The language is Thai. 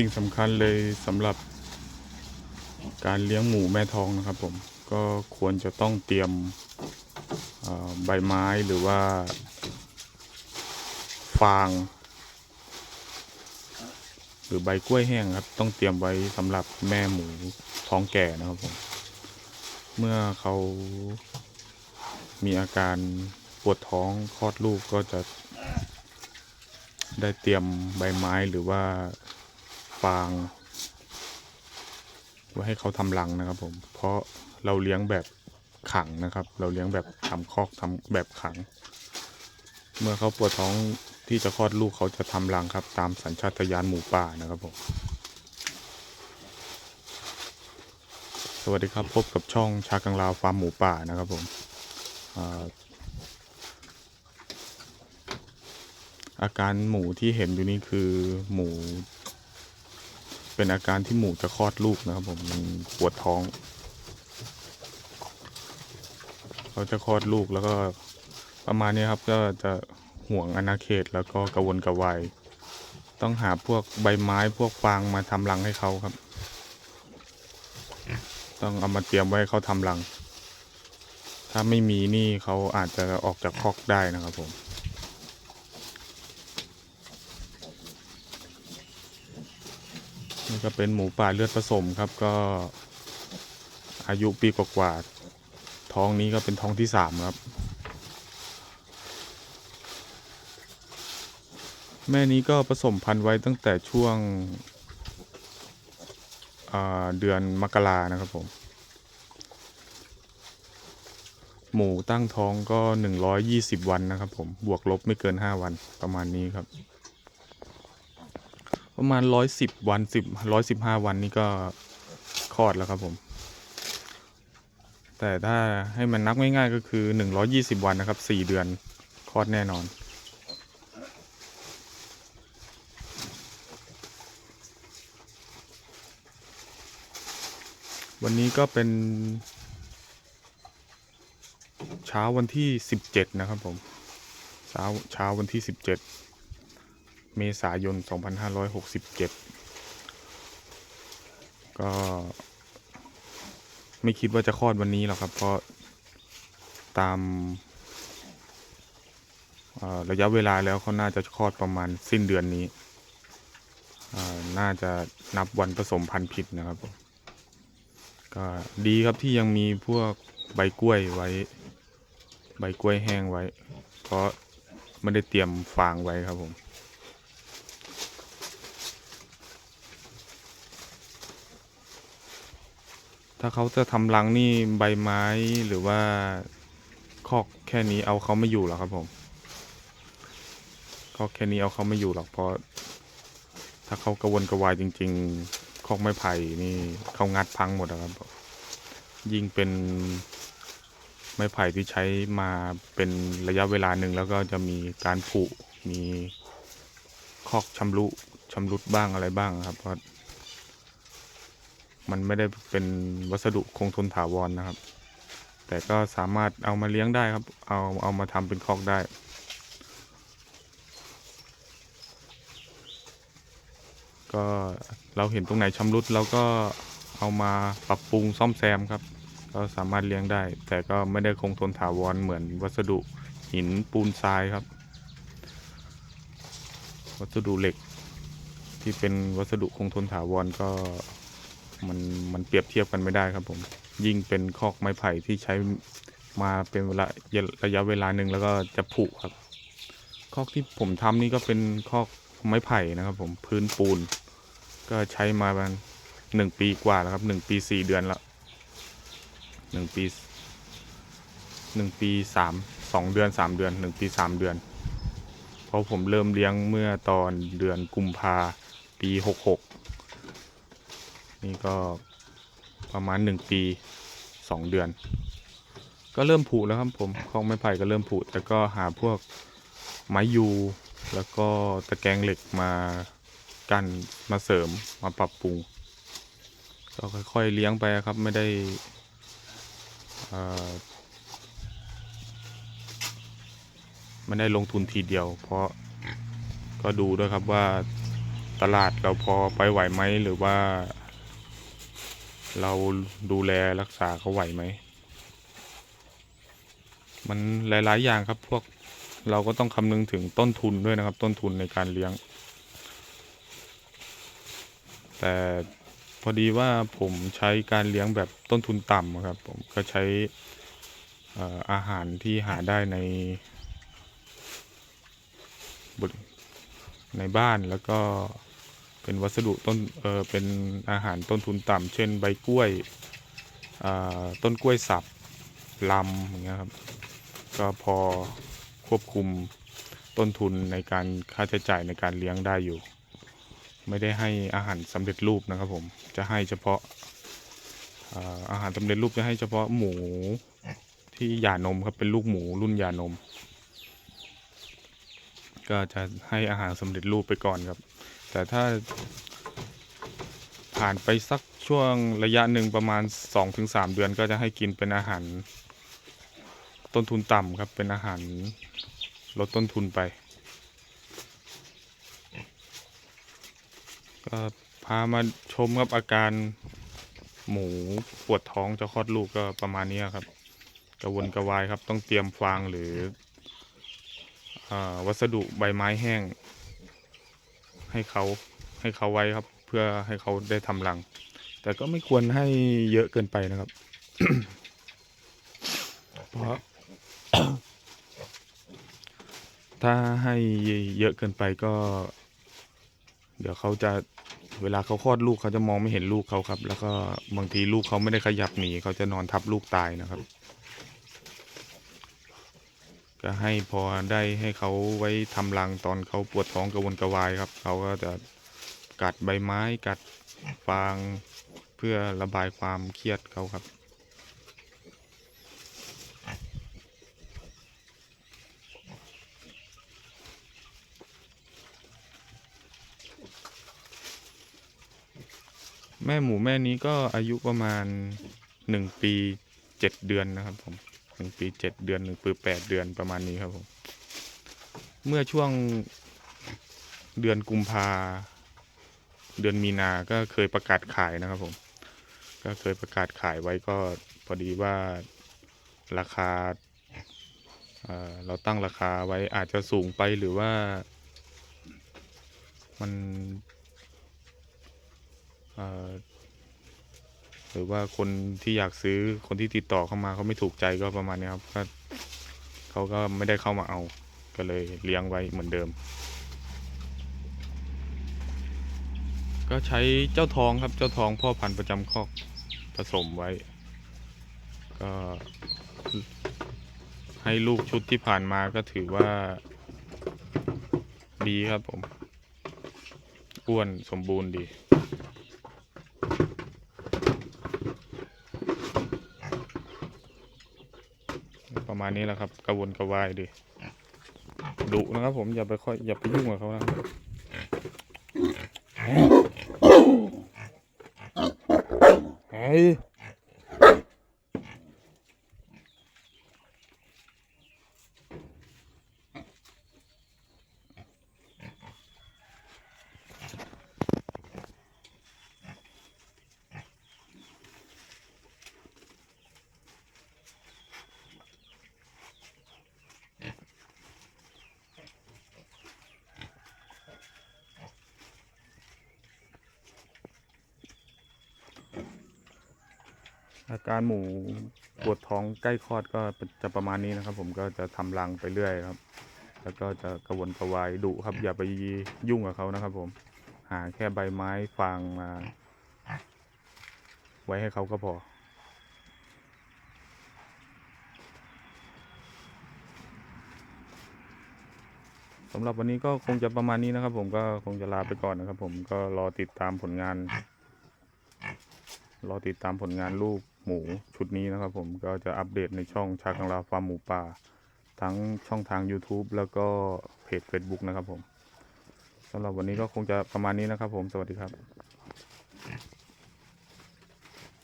สิ่งสำคัญเลยสำหรับการเลี้ยงหมูแม่ท้องนะครับผมก็ควรจะต้องเตรียมใบไม้หรือว่าฟาง หรือใบกล้วยแห้งครับ ต้องเตรียมไว้สำหรับแม่หมูท้องแก่นะครับผมเมื่อเขามีอาการปวดท้องคลอดลูกก็จะได้เตรียมใบไม้หรือว่า ฟางไว้ให้เขาทำรังนะครับผม เพราะเราเลี้ยงแบบขังนะครับ เราเลี้ยงแบบทำคอกทำแบบขัง เมื่อเขาปวดท้องที่จะคลอดลูกเขาจะทำรังครับ ตามสัญชาตญาณหมูป่านะครับผม สวัสดีครับพบกับช่องชากังลาวฟาร์มหมูป่านะครับผมอาการหมูที่เห็นอยู่นี่คือหมู เป็นอาการที่หมูจะคลอดลูกนะครับผมมันปวดท้อง เขาจะคลอดลูกแล้วก็ประมาณนี้ครับก็จะห่วงอาณาเขตแล้วก็กระวนกระวายต้องหาพวกใบไม้พวกฟางมาทำรังให้เขาครับ ต้องเอามาเตรียมไว้เขาทำรัง ถ้าไม่มีนี่เขาอาจจะออกจากคอกได้นะครับผม นี่ก็เป็นหมูป่าเลือดผสมครับก็อายุปีกว่าๆท้องนี้ก็เป็นท้องที่สามครับ แม่นี้ก็ผสมพันธุ์ไว้ตั้งแต่ช่วงเดือนมกรานะครับผม หมูตั้งท้องก็หนึ่งร้อยยี่สิบวันนะครับผม บวกลบไม่เกินห้าวันประมาณนี้ครับ ประมาณร้อยสิบวันสิบร้อยสิบห้าวันนี่ก็คลอดแล้วครับผม แต่ถ้าให้มันนับง่ายๆก็คือหนึ่งร้อยี่สิบวันนะครับสี่เดือนคลอดแน่นอน วันนี้ก็เป็น เช้าวันที่สิบเจ็ดนะครับผม เช้าเช้าวันที่สิบเจ็ด เมษายน 2567 ก็ ไม่คิดว่าจะคลอดวันนี้หรอกครับ เพราะตามระยะเวลาแล้วเขาน่าจะคลอดประมาณสิ้นเดือนนี้ น่าจะนับวันผสมพันธุ์ผิดนะครับ ก็ดีครับที่ยังมีพวกใบกล้วยไว้ ใบกล้วยแห้งไว้ เพราะไม่ได้เตรียมฟางไว้ครับผม ถ้าเขาจะทำรังนี่ใบไม้หรือว่าคอกแค่นี้เอาเขาไม่อยู่หรอกครับผมคอกแค่นี้เอาเขาไม่อยู่หรอกเพราะ ถ้าเขากระวนกระวายจริง ๆ คอกไม้ไผ่นี่เขางัดพังหมดอะครับผมยิ่งเป็นไม้ไผ่ที่ใช้มาเป็นระยะเวลาหนึ่งแล้วก็จะมีการผุมีคอกชำรุชำรุดบ้างอะไรบ้างครับเพราะ มันไม่ได้เป็นวัสดุคงทนถาวรนะครับ แต่ก็สามารถเอามาเลี้ยงได้ครับ เอาเอามาทำเป็นคอกได้ก็เราเห็นตรงไหนชำรุดเราก็เอามาปรับปรุงซ่อมแซมครับ ก็สามารถเลี้ยงได้ แต่ก็ไม่ได้คงทนถาวรเหมือนวัสดุหินปูนทรายครับ วัสดุเหล็กที่เป็นวัสดุคงทนถาวรก็ มันมันเปรียบเทียบกันไม่ได้ครับผม ยิ่งเป็นคอกไม้ไผ่ที่ใช้มาเป็นเวลาระยะเวลาหนึ่งแล้วก็จะผุครับ คอกที่ผมทำนี่ก็เป็นคอกไม้ไผ่นะครับผมพื้นปูน ก็ใช้มาประมาณหนึ่งปีกว่าแล้วครับหนึ่งปีสี่เดือนละหนึ่งปีหนึ่งปีสามสองเดือนสามเดือนหนึ่งปีสามเดือน เพราะผมเริ่มเลี้ยงเมื่อตอนเดือนกุมภาปีหกหก นี่ก็ประมาณหนึ่งปีสองเดือน ก็เริ่มผุแล้วครับผมคลองไม้ไผ่ก็เริ่มผุแต่ก็หาพวกไม้ยูแล้วก็ตะแกรงเหล็กมากันมาเสริมมาปรับปรุง ก็ค่อยๆเลี้ยงไปครับไม่ได้ไม่ได้ลงทุนทีเดียว เพราะก็ดูด้วยครับว่าตลาดเราพอไปไหวไหมหรือว่า เราดูแลรักษาเขาไหวไหม มันหลาย ๆ อย่างครับพวกเราก็ต้องคำนึงถึงต้นทุนด้วยนะครับ ต้นทุนในการเลี้ยง แต่พอดีว่าผมใช้การเลี้ยงแบบต้นทุนต่ำครับผมก็ใช้อาหารที่หาได้ในบริในบ้านแล้วก็ เป็นวัสดุต้นเออเป็นอาหารต้นทุนต่ำเช่นใบกล้วยต้นกล้วยสับลำอย่างเงี้ยครับก็พอควบคุมต้นทุนในการค่าใช้จ่ายในการเลี้ยงได้อยู่ ไม่ได้ให้อาหารสำเร็จรูปนะครับผมจะให้เฉพาะอาอาหารสำเร็จรูปจะให้เฉพาะหมูที่หย่านมครับเป็นลูกหมูรุ่นหย่านม ก็จะให้อาหารสำเร็จรูปไปก่อนครับ แต่ถ้าผ่านไปสักช่วงระยะหนึ่งประมาณ 2-3 เดือนก็จะให้กินเป็นอาหาร ต้นทุนต่ำครับเป็นอาหารลดต้นทุนไป ก็พามาชมครับอาการหมูปวดท้องจะคลอดลูกก็ประมาณนี้ครับ กระวนกระวายครับต้องเตรียมฟางหรืออวัสดุใบไม้แห้ง ให้เขาให้เขาไว้ครับ เพื่อให้เขาได้ทำรัง แต่ก็ไม่ควรให้เยอะเกินไปนะครับ เพราะ ถ้าให้เยอะเกินไปก็ เดี๋ยวเขาจะเวลาเขาคลอดลูกเขาจะมองไม่เห็นลูกเขาครับ แล้วก็บางทีลูกเขาไม่ได้ขยับหนีเขาจะนอนทับลูกตายนะครับ ก็ให้พอได้ให้เขาไว้ทำรังตอนเขาปวดท้องกระวนกระวายครับ เขาก็จะกัดใบไม้กัดฟางเพื่อระบายความเครียดเขาครับแม่หมูแม่นี้ก็อายุประมาณหนึ่งปีเจ็ดเดือนนะครับผม หนึ่งปีเจ็ดเดือนหนึ่งปีแปดเดือนประมาณนี้ครับผมเมื่อช่วงเดือนกุมภาเดือนมีนาก็เคยประกาศขายนะครับผม ก็เคยประกาศขายไว้ก็พอดีว่าราคาเเราตั้งราคาไว้อาจจะสูงไปหรือว่า มันเหรือว่าคนที่อยากซื้อคนที่ติดต่อเข้ามาเขาไม่ถูกใจก็ประมาณนี้ครับก็เขาก็ไม่ได้เข้ามาเอาก็เลยเลี้ยงไว้เหมือนเดิม ก็ใช้เจ้าทองครับเจ้าทองพ่อพันธุ์ประจำคอกผสมไว้ ก็ให้ลูกชุดที่ผ่านมาก็ถือว่าดีครับผมอ้วนสมบูรณ์ดี ประมาณนี้แหละครับ กระวนกระวายดีดุนะครับผมอย่าไปค่อยอย่าไปยุ่งกับเขานะครับ อาการหมูปวดท้องใกล้คลอดก็จะประมาณนี้นะครับ ผมก็จะทำรังไปเรื่อยครับ แล้วก็จะกระวนกระวายดุครับ อย่าไปยุ่งกับเขานะครับ ผมหาแค่ใบไม้ฟางมา ไว้ให้เขาก็พอสำหรับวันนี้ก็คงจะประมาณนี้นะครับ ผมก็คงจะลาไปก่อนนะครับ ผมก็รอติดตามผลงาน รอติดตามผลงานลูกหมูชุดนี้นะครับผมก็จะอัปเดตในช่องชากังลาฟาร์มหมูป่า ทั้งช่องทาง YouTube แล้วก็เพจ Facebook นะครับผมสำหรับวันนี้ก็คงจะประมาณนี้นะครับผมสวัสดีครับ